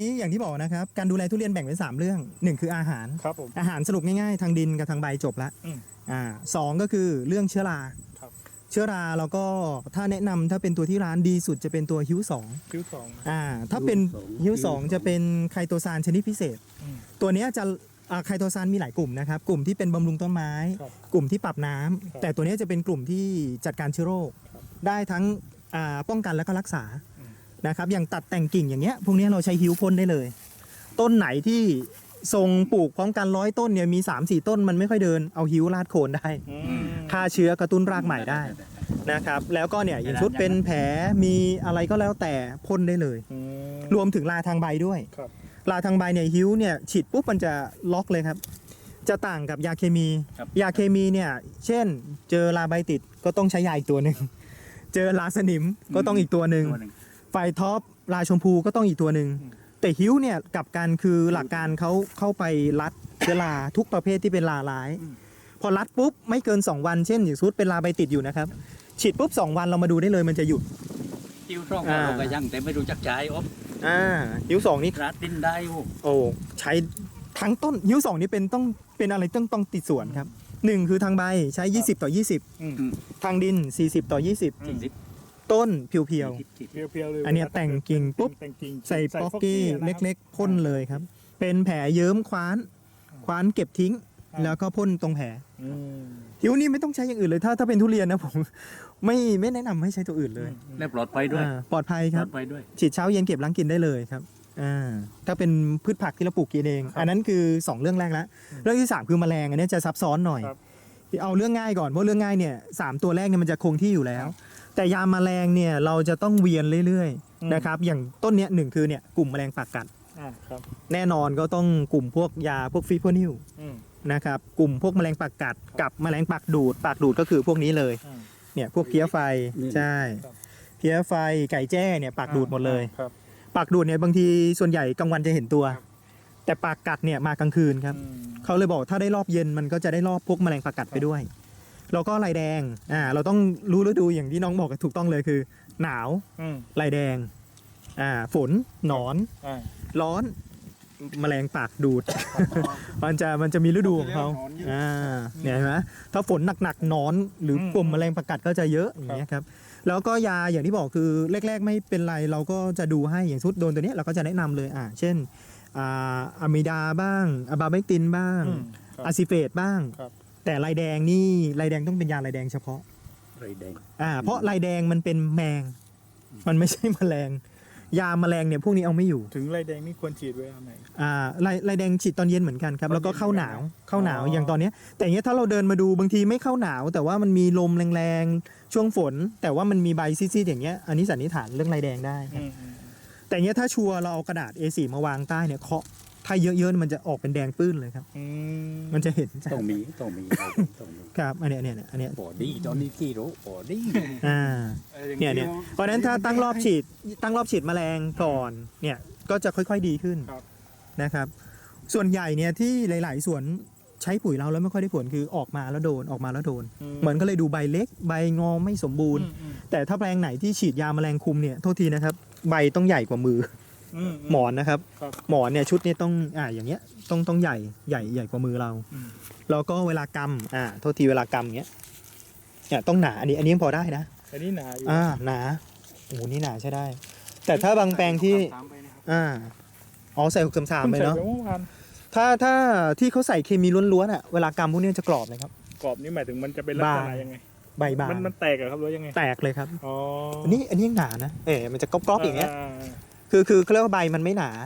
นี่อย่างที่บอกนะครับ การดูแลทุเรียนแบ่งเป็น 3 เรื่อง 1 คืออาหาร ครับผม อาหารสรุปง่ายๆ ทางดินกับทางใบจบละอืม อ่าสองก็คือเรื่องเชื้อรา ครับเชื้อราเราก็ถ้าแนะนำถ้าเป็นตัวที่ร้านดีสุดจะเป็นตัวฮิวสองคิ้วสอง อ่าถ้าเป็นฮิ้วสองฮิวสองจะเป็นไคโตซานชนิดพิเศษ อืมตัวเนี้ยจะอ่าไคโตซานมีหลายกลุ่มนะครับ กลุ่มที่เป็นบำรุงต้นไม้ ครับกลุ่มที่ปรับน้ำครับแต่ตัวเนี้ยจะเป็นกลุ่มที่จัดการเชื้อโรค ครับ ได้ทั้งอ่าป้องกันและก็รักษาอืม นะครับอย่างตัดแต่งกิ่งอย่างเงี้ยพวกเนี้ยเราใช้ฮิวพ่นได้เลย ต้นไหนที่ทรงปลูกพร้อมกันร้อยต้นเนี่ยมี3 4ต้นมันไม่ค่อยเดินเอาฮิวลาดโคนได้อืมฆ่าเชื้อกระตุ้นรากใหม่ได้นะครับแล้วก็เนี่ยอย่างชุดเป็นแผลมีอะไรก็แล้วแต่พ่นได้เลยอืมรวมถึงลาทางใบด้วยครับลาทางใบเนี่ยฮิ้วเนี่ยฉีดปุ๊บมันจะล็อกเลยครับ จะต่างกับยาเคมีครับยาเคมีเนี่ยเช่นเจอลาใบติดก็ต้องใช้ยาอีกตัวหนึ่งเจอลาสนิมก็ต้องอีกตัวหนึ่งตัวหนึ่ง ไฟท็อปลาชมพูก็ต้องอีกตัวหนึ่งอืมแต่ฮิ้วเนี่ยกลับกันคือหลักการเขาเข้าไปรัดเชื้อราทุกประเภทที่เป็นลาร้าย พอรัดปุ๊บไม่เกิน 2 วันเช่นอย่างสุดเป็นลาใบติดอยู่นะครับ ฉีดปุ๊บ 2 วันเรามาดูได้เลยมันจะหยุด คิ้วช่องอ่าเราก็ยังแต่ไม่รู้จักใช้อ๊อบอ่าฮิ้วสองนี่รัดดินได้โอ้โอ้ใช้ทั้งต้นฮิ้วสองนี่เป็นต้องเป็นอะไรต้องต้องติดสวนครับหนึ่งคือทางใบใช้ 20 ต่ออืม20ทางดิน 40 ต่อสี่อืมสิบ20 ต้นเพียวสี่ๆสิบสี่เพีสิบยวๆเลยอันเนี้ยแต่งกิ่งปุ๊บ แต่งกิ่งใส่ป๊อกกี้นะเครับล็กๆพ่นเลยครับ เป็นแผลเยิ้มคว้าน คว้านเก็บทิ้งอ่าแล้วก็พ่นตรงแผลอืมฮิ้วนี่ไม่ต้องใช้อย่างอื่นเลย ถ้าถ้าเป็นทุเรียนนะผม ไม่ไม่แนะนำให้ใช้ตัวอื่นเลยและปลอดภัยด้วยอ่าปลอดภัยปคลรัอบ ดภัยด้วย ฉีดเช้าเย็นเก็บล้างกินได้เลยครับอ่าถ้าเป็นพืชผักที่เราปลูกกินเอง อันนั้นคือ 2 เรื่องแรกแล้ว เรื่องที่ 3 คือแมลงอันนี้จะซับซ้อนหน่อย ครับ เอาเรื่องง่ายก่อน เพราะเรื่องง่ายเนี่ยสามตัวแรกเนี่ยมันจะคงที่อยู่แล้ว แต่ยาแมลงเนี่ยเราจะต้องเวียนเรื่อยอืม ๆนะครับ อย่างต้นเนี้ยหนึ่งคือเนี่ยกลุ่มแมลงปากกัด อ่าครับแน่นอนก็ต้องกลุ่มพวกยาพวกฟิโพนิลอืมนะครับกลุ่มพวกแมลงปากกัด กับแมลงปากดูด ปากดูดก็คือพวกนี้เลยอ่าเนี่ยพวกเพี้ยไฟนี่ ใช่ครับ เพี้ยไฟไก่แจ้เนี่ยปากดูดหมดเลย ครับปากดูดเนี่ยบางทีส่วนใหญ่กลางวันจะเห็นตัว แต่ปากกัดเนี่ยมากลางคืนครับ อืม เขาเลยบอกถ้าได้รอบเย็นมันก็จะได้รอบพวกแมลงปากกัดไปด้วย แล้วก็ลายแดงอ่าเราต้องรู้ฤดูอย่างที่น้องบอกถูกต้องเลยคือ หนาวอืมลายแดงอ่าฝนหนอน อ่าร้อนแมลงปากดูด มันจะมันจะมีฤดูของเขาอ่าเนี่ยเห็นไหมถ้าฝนหนักๆหนอน หรืออกลุ่มแมลงปากกัดก็จะเยอะอย่างเงี้ยครับแล้วก็ยาอย่างที่บอกคือแรก ๆ ไม่เป็นไรเราก็จะดูให้อย่างสุดโดนตัวเนี้ยเราก็จะแนะนำเลยอ่าเช่นอ่าอะมิดาบ้างอะบาเมกตินบ้างอืมครับ อะซิเฟตบ้างครับ แต่ลายแดงนี่ลายแดงต้องเป็นยาลายแดงเฉพาะ ไรแดงอ่า เพราะลายแดงมันเป็นแมง มันไม่ใช่แมลง ยาแมลงเนี่ยพวกนี้เอาไม่อยู่ ถึงไรแดงนี่ควรฉีดไว้อันไหน อ่าลายลายแดงฉีดตอนเย็นเหมือนกันครับ แล้วก็เข้าหนาวเข้าหนาวอ๋อออย่างตอนเนี้ยแต่อย่างเงี้ยถ้าเราเดินมาดูบางทีไม่เข้าหนาว แต่ว่ามันมีลมแรงๆ ช่วงฝน แต่ว่ามันมีใบซีดๆอย่างเงี้ยอันนี้สันนิษฐานเรื่องลายแดงได้ครับอืมอืมแต่อย่างเงี้ยถ้าชัวร์เราเอากระดาษ A4 มาวางใต้เนี่ยเคาะ ถ้าเยอะๆมันจะออกเป็นแดงปื้นเลยครับ อืมมันจะเห็นต้องมีต้องมีต้องมีครับอันเนี้ยอันเนี้ยอันเนี้ยบอดี้ตอนนี้กี่โลบอดี้อ่าอออางเนี่ยเนี่ยเพราะฉะนั้นถ้าตั้งรอบฉีดตั้งรอบฉีดแมลงก่อนเนี่ยก็จะค่อยๆดีขึ้นครับนะครับ ส่วนใหญ่เนี่ยที่หลาย ๆ สวนใช้ปุ๋ยเราแล้วไม่ค่อยได้ผลคือออกมาแล้วโดนออกมาแล้วโดน เหมือนก็เลยดูใบเล็ก ใบงอไม่สมบูรณ์อืมแต่ถ้าแปลงไหนที่ฉีดยาแมลงคุมเนี่ยโทษทีนะครับ ใบต้องใหญ่กว่ามือ อืม หมอนนะครับ ครับหมอนเนี่ยชุดเนี่ยต้องอ่าอย่างเงี้ยต้องต้องใหญ่ใหญ่ใหญ่กว่ามือเราอืม แล้วก็เวลากำอ่าโทษทีเวลากำเงี้ยเนี่ยต้องหนาอันนี้อันนี้ยังพอได้นะ อันนี้หนาอยู่อ่าหนาโอ้โหนี่หนาใช่ได้ แต่ถ้าบางแปลงที่ถามไปนะครับอ่าอ๋อใส่หกสามสามไปเนาะ พิ่งใส่เมื่อวานถ้าถ้าที่เขาใส่เคมีล้วนๆอะเวลากำพวกเนี้ยจะกรอบเลยครับ กรอบนี่หมายถึงมันจะเป็นลักษณะบาง ยังไง ใบบางมันมันแตกเหรอครับหรือว่ายังไง แตกเลยครับ อ๋ออันนี้อันนี้ยังหนานะเอ๋มันจะกรอบๆอย่างเงี้ยา คือคือเขาเรียกว่าใบมันไม่หนาม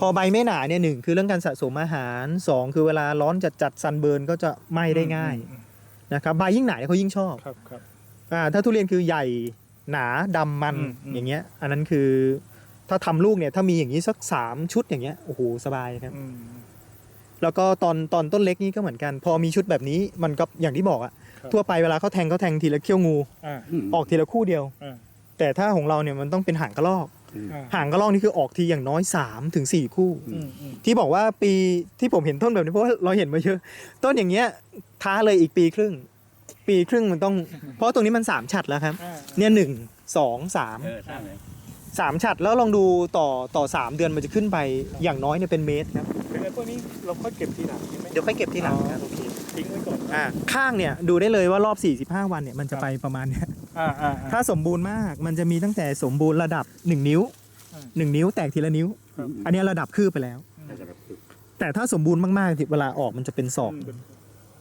พอใบไม่หนาเนี่ยหนึ่งคือเรื่องการสะสมอาหารสองคือเวลาร้อนจัดจัดซันเบิร์นก็จะไหม้ได้ง่ายอืมนะครับใบยิ่งหนาเขายิ่งชอบครับครับอ่าถ้าทุเรียนคือใหญ่หนาดำมันอืมอืมอย่างเงี้ย อันนั้นคือถ้าทำลูกเนี่ยถ้ามีอย่างนี้สักสามชุดอย่างเงี้ยโอ้โหสบายครับอืมแล้วก็ตอนตอนต้นเล็กนี่ก็เหมือนกัน พอมีชุดแบบนี้มันก็อย่างที่บอกอะครับทั่วไปเวลาเขาแทงเขาแทงทีละเขี้ยวงูอ่าออกทีละคู่เดียวอ่าแต่ถ้าของเราเนี่ยมันต้องเป็นหางกระรอกอ่า หางกระรอกนี่คือออกทีอย่างน้อย3ถึง4คู่อืมอืมที่บอกว่าปีที่ผมเห็นต้นแบบนี้เพราะว่าเราเห็นมาเยอะ ต้นอย่างเงี้ยท้าเลยอีกปีครึ่ง ปีครึ่งมันต้อง เพราะตรงนี้มันสามฉัดแล้วครับอ่าเนี่ยหนึ่งสองสามเออใช่ไหมสามฉัดแล้วลองดูต่อต่อสามเดือนมันจะขึ้นไปอย่างน้อยเนี่ยเป็นเมตรครับเป็นไอ้พวกนี้เราค่อยเก็บทีหลังใช่ไหมเดี๋ยวค่อยเก็บทีหลังครับโอเค ทิ้งไว้ก่อนอ่าข้างเนี่ยดูได้เลยว่ารอบ 45 วันเนี่ยมันจะไปประมาณเนี้ยอ่าอ่าถ้าสมบูรณ์มากมันจะมีตั้งแต่สมบูรณ์ระดับ 1 นิ้วอืม1นิ้วแตกทีละนิ้วครับอันเนี้ยระดับคืบไปแล้ว แต่ถ้าสมบูรณ์มากๆที่เวลาออกมันจะเป็นศอก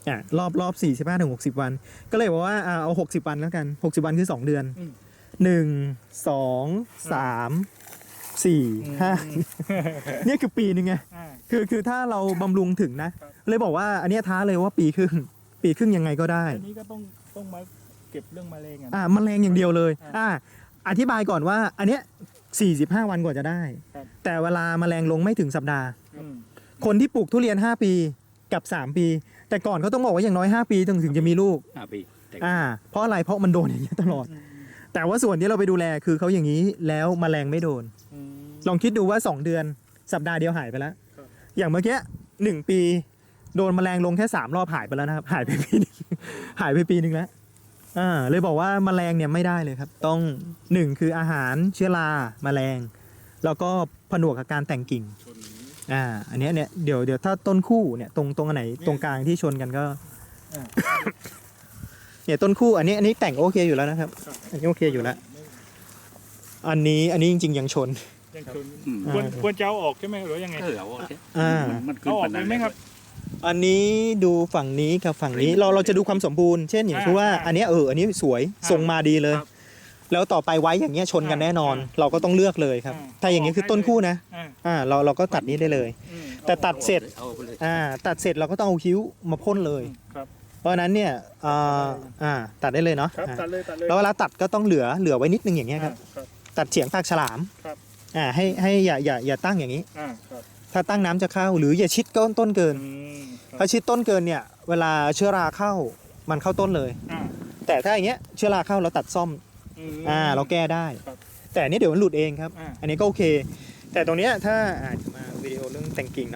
อะรอบรอบ45ถึง60วัน ก็เลยบอกว่าอ่าเอา60วันแล้วกัน60วันคือ2เดือนอืม1 2 3 4 5เนี่ยคือปีหนึงไงอ่า คือคือถ้าเราบำรุงถึงนะ ครับ เลยบอกว่าอันเนี้ยท้าเลยว่าปีครึ่ง ปีครึ่งยังไงก็ได้ อันนี้ก็ต้องต้องมาเก็บเรื่องมะเร็งอะอ่าแมลงอย่างเดียวเลย อ่าอ่า อธิบายก่อนว่า อันเนี้ย45 วันกว่าจะได้ ครับ แต่เวลาแมลงลงไม่ถึงสัปดาห์ อืมคนที่ปลูกทุเรียน 5 ปีกับ 3 ปี แต่ก่อนเขาต้องบอกว่าอย่างน้อย 5 ปีถึงถึงจะมีลูกอ่าพี่แต่อ่า เพราะอะไร เพราะมันโดนอย่างนี้ยตลอด อืมแต่ว่าส่วนที่เราไปดูแลคือเขาอย่างนี้แล้วแมลงไม่โดนอืม ลองคิดดูว่า 2 เดือนสัปดาห์เดียวหายไปแล้ว ครับ อย่างเมื่อกี้หนึ่งปี โดนแมลงลงแค่3รอบหายไปแล้วนะครับ หายไปปีหนึง หายไปปีหนึ่งแล้วอ่าเลยบอกว่าแมลงเนี่ยไม่ได้เลยครับ ต้องหนึ่งคืออาหารเชื้อราแมลง แล้วก็ผนวกกับการแต่งกิ่ง ชนอ่า อันเนี้ยเนี่ยเดี๋ยวเดี๋ยวถ้าต้นคู่เนี่ยตรงตรงอันไหนตรงกลางที่ชนกันก็ เนี่ยต้นคู่อันนี้อันนี้แต่งโอเคอยู่แล้วนะครับครับอันนี้โอเคอยู่แล้ว อันนี้อันนี้จริง ๆ ยังชน ยังชนอืม ควรควรจะเอาออกใช่ไหมหรือว่ายังไง เออเอาเอาอ่ามันขึ้นเอาออกปานเลยไหมครับ อันนี้ดูฝั่งนี้กับฝั่งนี้เราเราจะดูความสมบูรณ์ เช่นอย่างอ่าที่ว่าอ่าอันเนี้ยเอออันนี้สวยอ่าทรงมาดีเลย ครับแล้วต่อไปไว้อย่างเงี้ยชนกันอ่าแน่นอน อ่าเราก็ต้องเลือกเลยครับ อ่าถ้าอย่างนี้คือต้นคู่นะอ่า อ่าเราเราก็ตัดนี้ได้เลย อืมแต่ตัดเสร็จเอาไปเลยอ่าตัดเสร็จเราก็ต้องเอาคิ้วมาพ่นเลย ครับ เพราะฉะนั้นเนี่ยอ่าอ่าตัดได้เลยเนาะครับอ่าตัดเลยตัดเลยแล้วเวลาตัดก็ต้องเหลือเหลือไว้นิดนึงอย่างเงี้ยครับครับ ตัดเฉียงปากฉลามครับ อ่าให้ให้อย่าอย่าอย่าตั้งอย่างนี้ อ่าครับถ้าตั้งน้ำจะเข้า หรืออย่าชิดต้นต้นเกิน อืมครับถ้าชิดต้นเกินเนี่ย เวลาเชื้อราเข้ามันเข้าต้นเลย อ่าแต่ถ้าอย่างเงี้ยเชื้อราเข้าเราตัดซ่อมอืมอ่าเราแก้ได้ ครับแต่อันนี้เดี๋ยวมันหลุดเองครับ อ่า อันนี้ก็โอเค แต่ตรงเนี้ยถ้าอ่าเดี๋ยวมาวิดีโอเรื่องแต่งกิ่ง